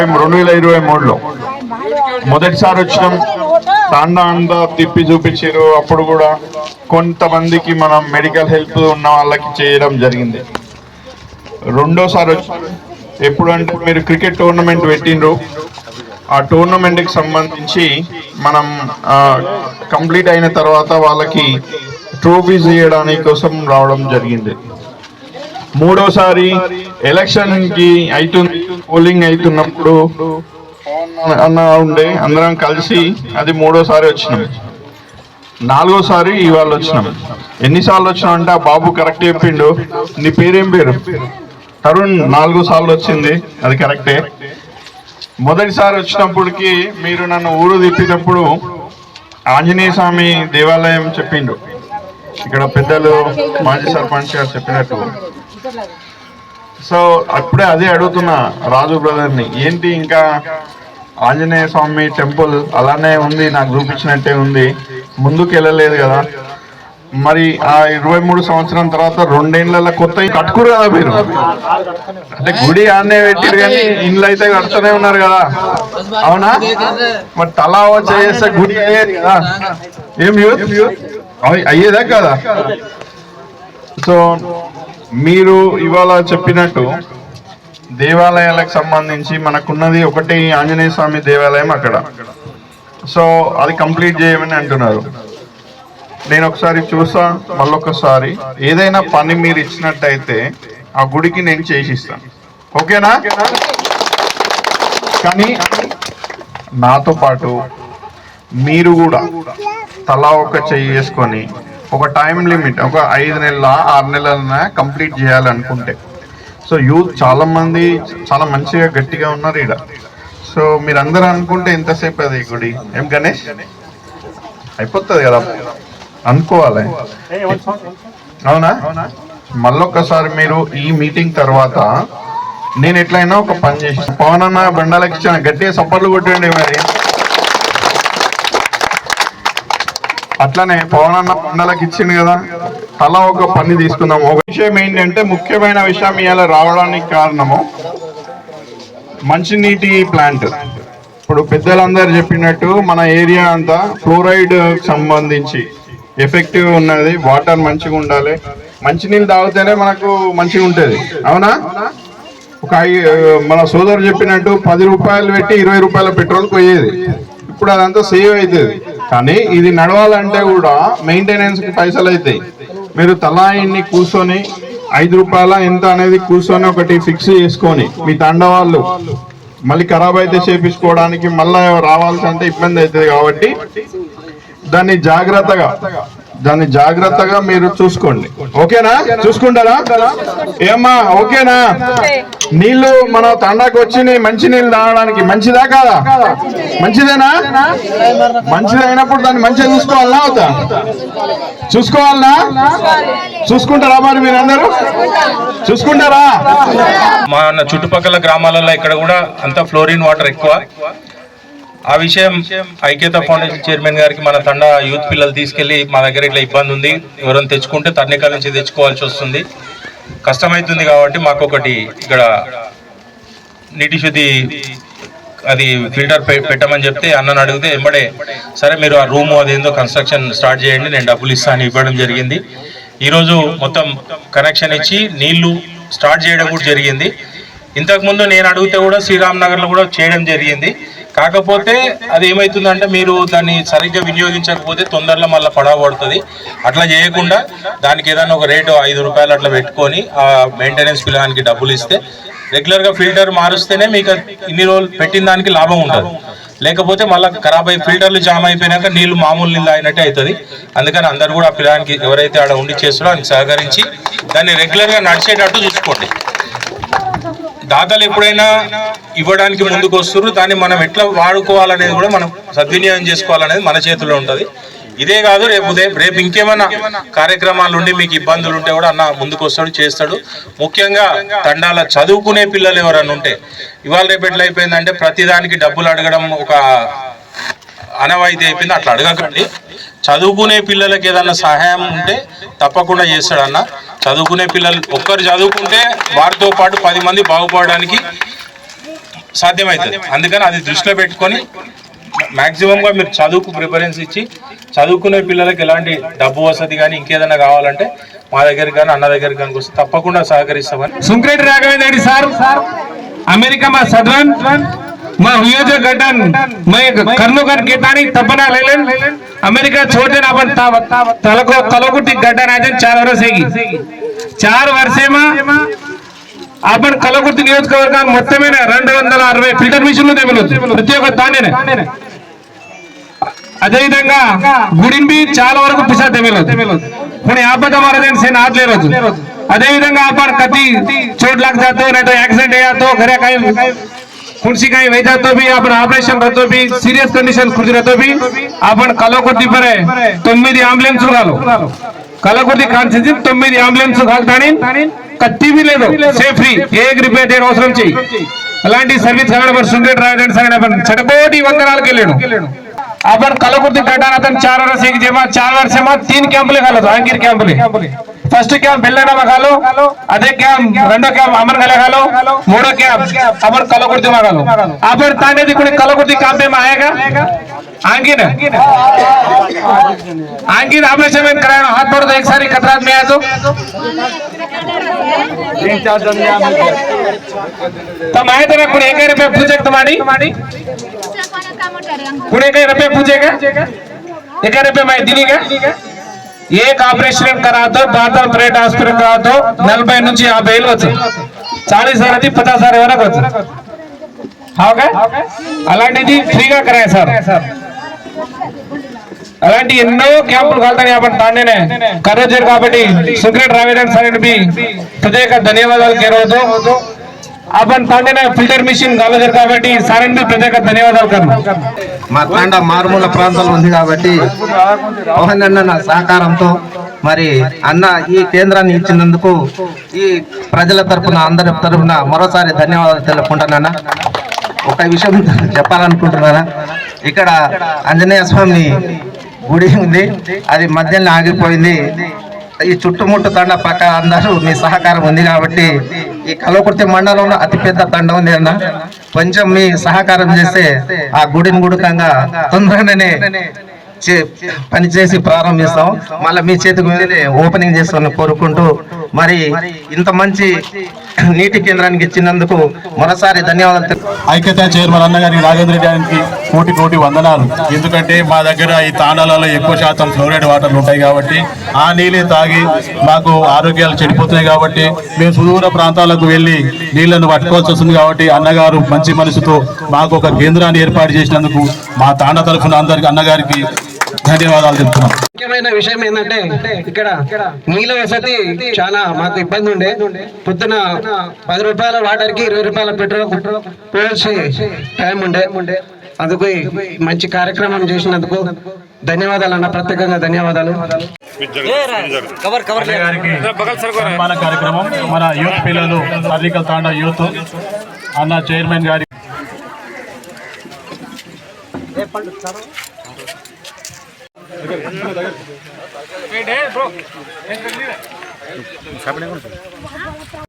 మేము రెండు వేల ఇరవై మూడులో? మొదటిసారి వచ్చినాం. తాండా అంతా తిప్పి చూపించారు అప్పుడు కూడా కొంతమందికి మనం మెడికల్ హెల్ప్ ఉన్న వాళ్ళకి చేయడం జరిగింది. రెండోసారి వచ్చి మీరు క్రికెట్ టోర్నమెంట్ పెట్టిండ్రు. ఆ టోర్నమెంట్కి సంబంధించి మనం కంప్లీట్ అయిన తర్వాత వాళ్ళకి ట్రోఫీస్ ఇవ్వడానికి కోసం రావడం జరిగింది. మూడోసారి ఎలక్షన్కి అవుతుంది పోలింగ్ అవుతున్నప్పుడు అన్న ఉండే అందరం కలిసి అది మూడోసారి వచ్చినాం. నాలుగోసారి ఇవాళ వచ్చినాం. ఎన్నిసార్లు వచ్చినాం అంటే ఆ బాబు కరెక్ట్ చెప్పిండు. నీ పేరేం పేరు? తరుణ్ నాలుగో సార్లు వచ్చింది. అది కరెక్టే మొదటిసారి వచ్చినప్పటికి మీరు నన్ను ఊరు తిప్పినప్పుడు ఆంజనేయ స్వామి దేవాలయం చెప్పిండు. ఇక్కడ పెద్దలు మాజీ సర్పంచ్ గారు చెప్పినట్టు. సో అప్పుడే అదే అడుగుతున్నా రాజు బ్రదర్ని. ఏంటి ఇంకా ఆంజనేయ స్వామి టెంపుల్ అలానే ఉంది నాకు చూపించినట్టే ఉంది. ముందుకు వెళ్ళలేదు కదా. మరి ఆ ఇరవై మూడు సంవత్సరం తర్వాత రెండేళ్ళ కొత్త కట్టుకురు కదా మీరు? అంటే గుడి ఆనే పెట్టారు కానీ ఇండ్లు అయితే కడుతూనే ఉన్నారు కదా. అవునా? మరి తలా చేస్తే గుడి అయ్యేది కదా. ఏం యూత్? అయ్యేదా కదా? సో మీరు ఇవాళ చెప్పినట్టు దేవాలయాలకు సంబంధించి మనకున్నది ఒకటి ఆంజనేయ స్వామి దేవాలయం అక్కడ. సో అది కంప్లీట్ చేయమని అంటున్నారు. నేను ఒకసారి చూసా మళ్ళొకసారి ఏదైనా పని మీరు ఇచ్చినట్టయితే ఆ గుడికి నేను చేసిస్తాను ఓకేనా? కానీ నాతో పాటు మీరు కూడా తలా ఒక చెయ్యి వేసుకొని ఒక టైం లిమిట్ ఒక ఐదు నెలల ఆరు నెలల కంప్లీట్ చేయాలనుకుంటే. సో యూత్ చాలా మంది చాలా మంచిగా గట్టిగా ఉన్నారు ఇక్కడ సో మీరందరూ అనుకుంటే ఎంతసేపు అది ఈ గుడి. ఏం గణేష్? అయిపోతుంది కదా. అనుకోవాలి. అవునా? మళ్ళొక్కసారి మీరు ఈ మీటింగ్ తర్వాత నేను ఎట్లయినా ఒక పని చేసి పవన్ అన్న బండాలకి ఇచ్చిన గట్టిగా సపోర్ట్లు కొట్టండి మరి. అట్లనే పవన్ అన్న బండాలకి ఇచ్చింది కదా. తలా ఒక పని తీసుకుందాం. ఒక విషయం ఏంటంటే ముఖ్యమైన విషయం ఇలా రావడానికి కారణము మంచినీటి ప్లాంట్. ఇప్పుడు పెద్దలందరూ చెప్పినట్టు మన ఏరియా అంతా ఫ్లోరైడ్ సంబంధించి ఎఫెక్టివ్ ఉన్నది వాటర్ మంచిగా ఉండాలి. మంచినీళ్ళు తాగితేనే మనకు మంచిగా ఉంటుంది. అవునా? ఒక ఐ- మన సోదరు చెప్పినట్టు పది రూపాయలు పెట్టి ఇరవై రూపాయల పెట్రోల్ పోయేది ఇప్పుడు అదంతా సేవ్ అవుతుంది. కానీ ఇది నడవాలంటే కూడా మెయింటెనెన్స్కి పైసలు అవుతాయి మీరు తలా ఇన్ని కూర్చొని ఐదు రూపాయల ఎంత అనేది కూర్చొని ఒకటి ఫిక్స్ చేసుకొని మీ తండ వాళ్ళు మళ్ళీ ఖరాబ్ అయితే చేపించుకోవడానికి మళ్ళీ రావాల్సి అంటే ఇబ్బంది అవుతుంది కాబట్టి దాన్ని జాగ్రత్తగా దాన్ని జాగ్రత్తగా మీరు చూసుకోండి. ఓకేనా? చూసుకుంటారా? ఏమ్మా ఓకేనా? నీళ్ళు మన తండాకు వచ్చి మంచి నీళ్ళు తాగడానికి మంచిదా కాదా? మంచిదేనా? మంచిది అయినప్పుడు దాన్ని మంచిగా చూసుకోవాలా అవుతా చూసుకోవాలనా? చూసుకుంటారా మరి మీరందరూ? చూసుకుంటారా? మా చుట్టుపక్కల గ్రామాలలో ఇక్కడ కూడా అంతా ఫ్లోరిన్ వాటర్ ఎక్కువ. ఆ విషయం ఐక్యత ఫౌండేషన్ చైర్మన్ గారికి మన తండ యూత్ పిల్లలు తీసుకెళ్ళి మా దగ్గర ఇట్లా ఇబ్బంది ఉంది. ఎవరైనా తెచ్చుకుంటే తర్నికల నుంచి తెచ్చుకోవాల్సి వస్తుంది. కష్టమవుతుంది కాబట్టి మాకు ఒకటి ఇక్కడ నీటి శుద్ధి అది ఫిల్టర్ పె- పెట్టమని చెప్తే అన్నని అడిగితే ఎంబడే సరే మీరు ఆ రూమ్ అదేందో కన్స్ట్రక్షన్ స్టార్ట్ చేయండి నేను డబ్బులు ఇస్తాను ఇవ్వడం జరిగింది. ఈరోజు మొత్తం కనెక్షన్ ఇచ్చి నీళ్ళు స్టార్ట్ చేయడం కూడా జరిగింది. ఇంతకుముందు నేను అడిగితే కూడా శ్రీరామ్ నగర్లో కూడా చేయడం జరిగింది. కాకపోతే అది ఏమవుతుందంటే మీరు దాన్ని సరిగ్గా వినియోగించకపోతే తొందరలో మళ్ళీ పడవ పడుతుంది. అట్లా చేయకుండా దానికి ఏదైనా ఒక రేటు ఐదు రూపాయలు అట్లా పెట్టుకొని ఆ మెయింటెనెన్స్ పిల్లగానికి డబ్బులు ఇస్తే రెగ్యులర్గా ఫిల్టర్ మారుస్తేనే మీకు ఇన్ని రోజులు పెట్టిన దానికి లాభం ఉంటుంది. లేకపోతే మళ్ళీ ఖరాబ్ అయి ఫిల్టర్లు జామ్ అయిపోయినాక నీళ్ళు మామూలు నీళ్ళు అయినట్టే అవుతుంది. అందుకని అందరు కూడా ఆ పిల్లగానికి ఎవరైతే ఆడ ఉండి చేస్తారో ఆయనకి సహకరించి దాన్ని రెగ్యులర్గా నడిచేటట్టు చూసుకోండి. దాతలు ఎప్పుడైనా ఇవ్వడానికి ముందుకు వస్తున్నారు దాన్ని మనం ఎట్లా వాడుకోవాలనేది కూడా మనం సద్వినియోగం చేసుకోవాలనేది మన చేతిలో ఉంటుంది. ఇదే కాదు రేపు ఉదయం రేపు ఇంకేమైనా కార్యక్రమాలు ఉండి మీకు ఇబ్బందులు ఉంటే కూడా అన్న ముందుకు వస్తాడు చేస్తాడు. ముఖ్యంగా తండాల చదువుకునే పిల్లలు ఎవరన్నా ఉంటే ఇవాళ రేపు ఎట్లా అయిపోయిందంటే ప్రతిదానికి డబ్బులు అడగడం ఒక అనవాయితీ అయిపోయింది అట్లా అడగకండి. చదువుకునే పిల్లలకి ఏదైనా సహాయం ఉంటే తప్పకుండా చేస్తాడన్న. చదువుకునే పిల్లలు ఒక్కరు చదువుకుంటే వారితో పాటు పది మంది బాగుపడడానికి సాధ్యమవుతుంది. అందుకని అది దృష్టిలో పెట్టుకొని మ్యాక్సిమంగా మీరు చదువుకు ప్రిఫరెన్స్ ఇచ్చి చదువుకునే పిల్లలకి ఎలాంటి డబ్బు వసతి కానీ ఇంకేదన్నా కావాలంటే మా దగ్గర కానీ అన్న దగ్గర కానీ వస్తే తప్పకుండా సహకరిస్తామని. సుంక్రెడ్డి రాఘవేందర్ సార్ అమెరికా మా సదరన్ માં હુયોજો ગટન મેં કર્ણોગર ગીતાની તપના લઈ લેન અમેરિકા છોડેન આપણ તલકો કલોકુટી ગટન આજે ચાર વર્ષ હેગી ચાર વર્ષેમાં આપણ కలగుర్తి నియోజకవర్గాన్ని మొత్తమైన రెండు వందల అరవై ఫిల్టర్ మిషన్లు తెగలొచ్చు ప్రతి ఒక్క దానినే. అదేవిధంగా గుడింబి చాలా వరకు పిసా తెగలొచ్చు కొన్ని ఆపద మరదని సేన ఆదలేరొచ్చు అదేవిధంగా ఆపాడు కతి చోట్లాకు జాతో యాక్సిడెంట్ అయ్యాతో ఘరే కాయ मुंशीकाई वजह तो भी अपन ऑपरेशन रतो भी सीरियस कंडीशन खुद रतो भी अपन कलकुर्ति पर है तुम आंबुलेंस गालो కలకుర్తి కాన్సించి తొమ్మిది అంబులెన్స్ కాల్తాని కత్తివి లేదు సేఫ్రీ ఏ రిపేర్ చేయడం అవసరం చెయ్యి అలాంటి సర్వీస్ సగడపరుస్తుంటే రాయడానికి సగడపడి చెడకోటి వందనాలకు వెళ్ళాడు अपन कलाकृति घटाना चार वर्ष एक जेमा चार वर्ष में तीन कैंप ले गलत आंगिर कैंप ले ఫస్ట్ క్యాంప్ బెల్లడమ కాలు అదే క్యాంప్ రెండో క్యాంప్ అమర్ గలే కాలు మూడో క్యాంప్ అమర్ కలకుర్తి మగాలు आपण तांडे कोणी कलाकृती काम में आएगा आंगिन आंगिन ऑपरेशन में कराया हाथ पड़ो तो एक सारी कतरात में आया तो तब आए तो कोणी एक रुपये पूछे तुम्हारी पुणे काही रुपये पूछे का एक रुपये माहिती नाही ఏ కార్పొరేషన్ ఖరాతో భారత ప్రైవేట్ హాస్పిటల్ ఖరాతో నలభై నుంచి యాభై ఏళ్ళు వచ్చు. చాలీస్ అనేది పచాస్ సార్ వరకు వచ్చు అలాంటిది ఫ్రీగా కరాయి సార్. అలాంటి ఎన్నో క్యాంపులు కలుతాయి కాబట్టి దాన్నే కర్రోజారు కాబట్టి సుగ్రేట్ రావేదన్ సార్ ప్రత్యేక ధన్యవాదాలు కేరవుతూ కేరవద్దు आपण तांडेने ఫిల్టర్ మిషన్ కాలేజర్ కాబట్టి సారెన్ బి ప్రత్యేక ధన్యవాదాలు కర్మ మా తాండ మారుమూల ప్రాంతంలో ఉంది కాబట్టి మోహన్ అన్న సహకారంతో మరి అన్న ఈ కేంద్రాన్ని ఇచ్చినందుకు ఈ ప్రజల తరపున అందరి తరపున మరోసారి ధన్యవాదాలు తెలుపుకుంటున్నాను ఒక విషయం చెప్పాలనుకుంటున్నాను ఇక్కడ ఆంజనేయ స్వామి గుడి ఉంది అది మధ్యలో ఆగిపోయింది ఈ చుట్టుముట్టు తండ పక్క అందరూ మీ సహకారం ఉంది కాబట్టి ఈ కలవకుర్తి మండలంలో అతిపెద్ద తండ ఉంది అన్న. కొంచెం మీ సహకారం చేస్తే ఆ గుడిని గుడుకంగా తొందరగానే చే- పని చేసి ప్రారంభిస్తాం. మళ్ళీ మీ చేతికి ఓపెనింగ్ చేస్తాను కోరుకుంటూ మరి ఇంత మంచి నీటి కేంద్రానికి ఇచ్చినందుకు మరోసారి ధన్యవాదాలు ఐక్యత చైర్మన్ అన్నగారికి రాజేంద్ర గారికి కోటి కోటి వందనాలు. ఎందుకంటే మా దగ్గర ఈ తాండాలలో ఎక్కువ శాతం ఫ్లోరైడ్ వాటర్లు ఉంటాయి కాబట్టి ఆ నీళ్ళే తాగి మాకు ఆరోగ్యాలు చెడిపోతున్నాయి కాబట్టి మేము సుదూర ప్రాంతాలకు వెళ్ళి నీళ్ళను పట్టుకోవాల్సి వస్తుంది కాబట్టి అన్నగారు మంచి మనసుతో మాకు ఒక కేంద్రాన్ని ఏర్పాటు చేసినందుకు మా తాండ తరఫున అందరికి అన్నగారికి ధన్యవాదాలు చెప్తున్నాం. ముఖ్యమైన విషయం ఏంటంటే ఇక్కడ నీళ్ళ వసతి చాలా మాకు ఇబ్బంది ఉండే. పొద్దున పది రూపాయల వాటర్కి ఇరవై రూపాయల పెట్రోల్ పోల్చి టైం ఉండే. అందుకు మంచి కార్యక్రమం చేసినందుకు ధన్యవాదాలు అన్న ప్రత్యేకంగా ధన్యవాదాలు. కార్యక్రమం. మన యూత్ పిల్లలు సర్వికల్ తాండా యూత్. అన్న చైర్మన్ గారి చెప్పండి